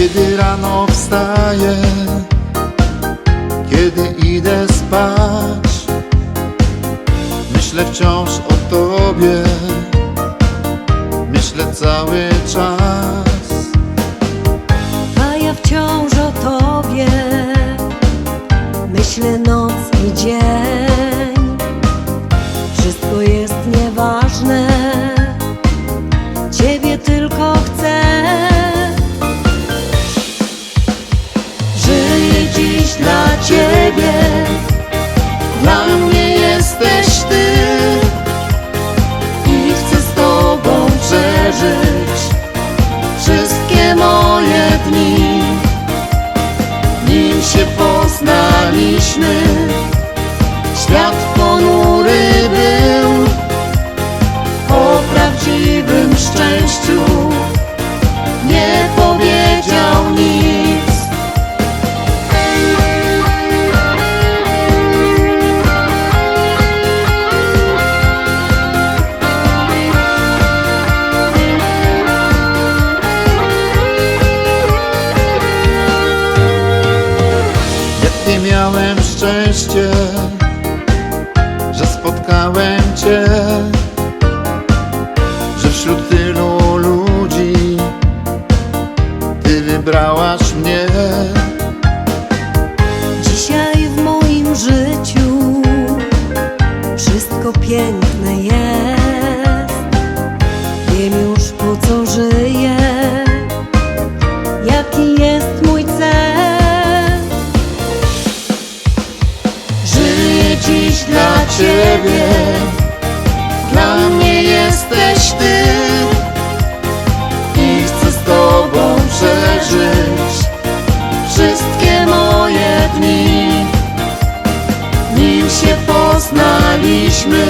Kiedy rano wstaję, kiedy idę spać, myślę wciąż o Tobie, myślę cały czas. A ja wciąż o tobie Myślę noc i dzień Wszystko jest nieważne Ciebie tylko chcę szczęście, że spotkałem Cię, że wśród tylu ludzi Ty wybrałaś mnie. Dzisiaj w moim życiu Wszystko piękne jesteś Ty i chcę z Tobą przeżyć wszystkie moje dni. Nim się poznaliśmy,